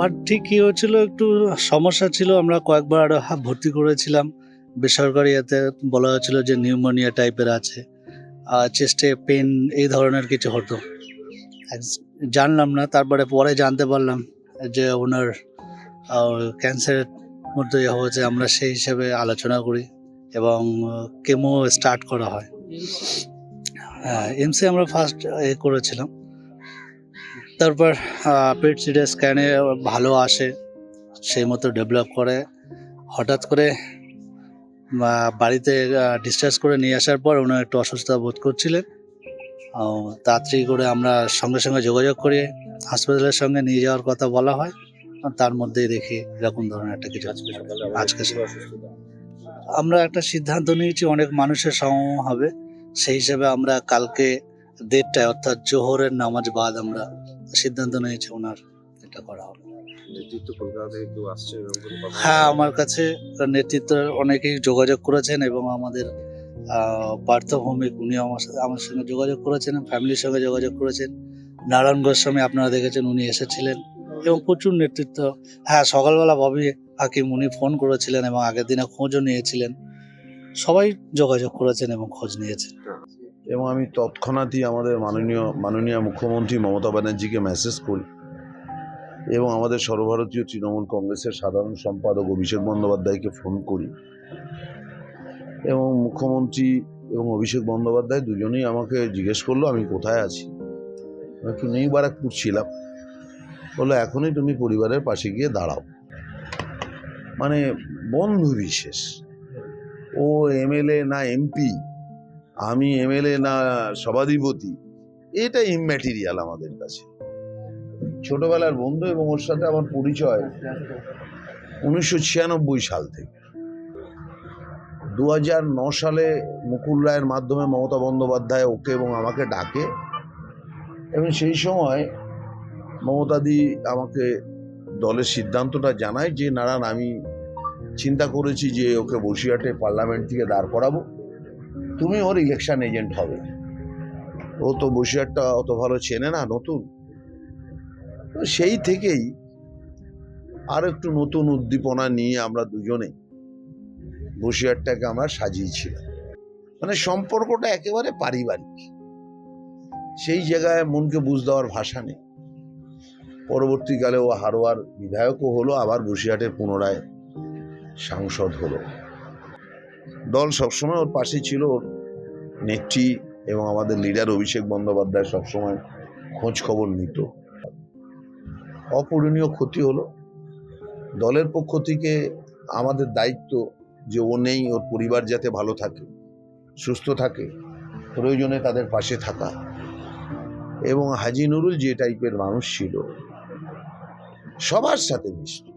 ওর ঠিক কী হয়েছিল? একটু সমস্যা ছিল, আমরা কয়েকবার ভর্তি করেছিলাম। বেসরকারি এতে বলা হয়েছিল যে নিউমোনিয়া টাইপের আছে, আর চেস্টে পেন এই ধরনের কিছু হতো। জানলাম না, তারপরে পরে জানতে পারলাম যে ওনার ক্যান্সারের মধ্যে ইয়ে হয়েছে, আমরা সেই হিসেবে আলোচনা করি এবং কেমো স্টার্ট করা হয়। হ্যাঁ এমসি আমরা ফার্স্ট এ করেছিলাম। তারপর পেট সিটি স্ক্যানে ভালো আসে, সেই মতো ডেভেলপ করে। হঠাৎ করে বাড়িতে ডিসচার্জ করে নিয়ে আসার পর ওনার একটু অসুস্থতা বোধ করছিলেন। তাড়াতাড়ি করে আমরা সঙ্গে সঙ্গে যোগাযোগ করি হাসপাতালের সঙ্গে নিয়ে যাওয়ার কথা বলা হয়। তার মধ্যেই দেখি এরকম ধরনের একটা কিছু আজকে আমরা একটা সিদ্ধান্ত নিয়েছি, অনেক মানুষের সমাগম হবে। সেই হিসেবে আমরা কালকে দেড়টায়, অর্থাৎ জোহরের নামাজ বাদ আমরা সিদ্ধান্ত নিয়েছে ওনার এটা করা হবে। নেতৃত্ব কলকাতা থেকে কেউ আসছে এরকম কোনো কথা? হ্যাঁ আমার কাছে নেতৃত্ব অনেকেই যোগাযোগ করেছেন এবং আমাদের পার্থ ভৌমিক উনিও আমার সাথে আমার সঙ্গে যোগাযোগ করেছেন ফ্যামিলির সঙ্গে যোগাযোগ করেছেন। নারায়ণ গোস্বামী আপনারা দেখেছেন উনি এসেছিলেন এবং প্রচুর নেতৃত্ব। হ্যাঁ সকালবেলা ববি হাকিম উনি ফোন করেছিলেন এবং আগের দিনে খোঁজও নিয়েছিলেন। সবাই যোগাযোগ করেছেন এবং খোঁজ নিয়েছেন। এবং আমি তৎক্ষণাৎই আমাদের মাননীয় মাননীয় মুখ্যমন্ত্রী মমতা ব্যানার্জিকে মেসেজ করি এবং আমাদের সর্বভারতীয় তৃণমূল কংগ্রেসের সাধারণ সম্পাদক অভিষেক বন্দ্যোপাধ্যায়কে ফোন করি এবং মুখ্যমন্ত্রী এবং অভিষেক বন্দ্যোপাধ্যায় দুজনেই আমাকে জিজ্ঞেস করল, আমি কোথায় আছি? একটু নেই বারাকপুর ছিলাম। বলল, এখনই তুমি পরিবারের পাশে গিয়ে দাঁড়াও। মানে বন্ধু বিশেষ। ও এমএলএ না এমপি আমি এমএলএ না সভাধিপতি এটা ইম্যাটেরিয়াল আমাদের কাছে। ছোটবেলার বন্ধু এবং ওর সাথে আমার পরিচয় উনিশশো ছিয়ানব্বই সাল থেকে। দু সালে মুকুল রায়ের মাধ্যমে মমতা বন্দ্যোপাধ্যায় ওকে এবং আমাকে ডাকে এবং সেই সময় মমতাদি আমাকে দলের সিদ্ধান্তটা জানায় যে, নারায়ণ, আমি চিন্তা করেছি যে, ওকে বসিরহাটে পার্লামেন্ট থেকে দাঁড় করাবো। তুমি ওর ইলেকশন এজেন্ট হবে। ও তো বসিরহাটটা অত ভালো চেনে না, নতুন। তো সেই থেকেই আর একটু নতুন উদ্দীপনা নিয়ে আমরা দুজনে বসিরহাটটাকে আমরা সাজিয়েছিলাম। মানে সম্পর্কটা একেবারে পারিবারিক। সেই জায়গায় মনকে বুঝ দেওয়ার ভাষা নেই। পরবর্তীকালে ও হারোয়ার বিধায়কও হলো, আবার বসিরহাটে পুনরায় সাংসদ হলো। দল সবসময় ওর পাশে ছিল, ওর নেত্রী এবং আমাদের লিডার অভিষেক বন্দ্যোপাধ্যায় সবসময় খোঁজ খবর নিত। অপূরণীয় ক্ষতি হলো, দলের পক্ষ থেকে আমাদের দায়িত্ব যে ও নেই, ওর পরিবার যাতে ভালো থাকে, সুস্থ থাকে, প্রয়োজনে তাদের পাশে থাকা এবং হাজি নুরুল যে টাইপের মানুষ ছিল, সবার সাথে মিশত।